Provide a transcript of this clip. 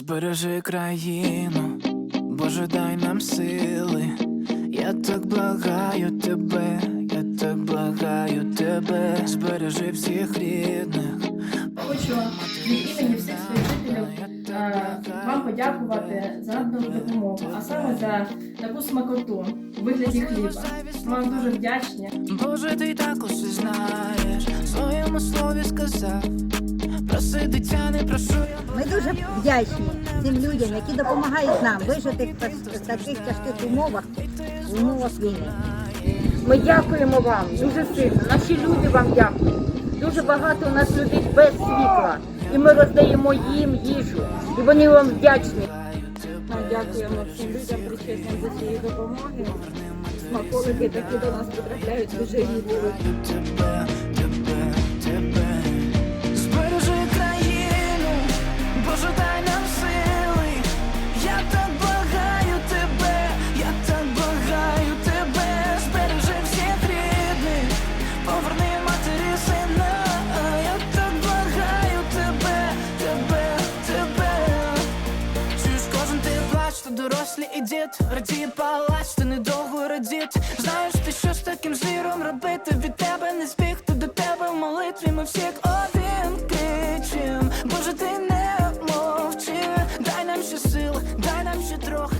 Збережи країну, Боже, дай нам сили. Я так благаю тебе, я так благаю тебе, збережи всіх рідних. Хочу від імені всіх своїх жителів е, вам подякувати за надану допомогу, а саме за таку смакоту у вигляді хліба. Ми вам дуже вдячні. Боже, ти так усе знаєш, в своєму слові сказав. Проси дитя, не прошу я. Ми дуже вдячні цим людям, які допомагають нам вижити в таких тяжких умовах, в умовах війни. Ми дякуємо вам дуже сильно. Наші люди вам дякують. Дуже багато у нас людей без світла. І ми роздаємо їм їжу. І вони вам вдячні. Ми дякуємо всім людям причетним до цієї допомоги. Смаколики такі до нас потрапляють дуже рідко. дорослі і дід радіє палач, ти недовго радіт Знаєш ти, що з таким зіром робити від тебе не збігти до тебе в молитві. Ми всі як один кричим, Боже, ти не мовчи, дай нам ще сил, дай нам ще трохи.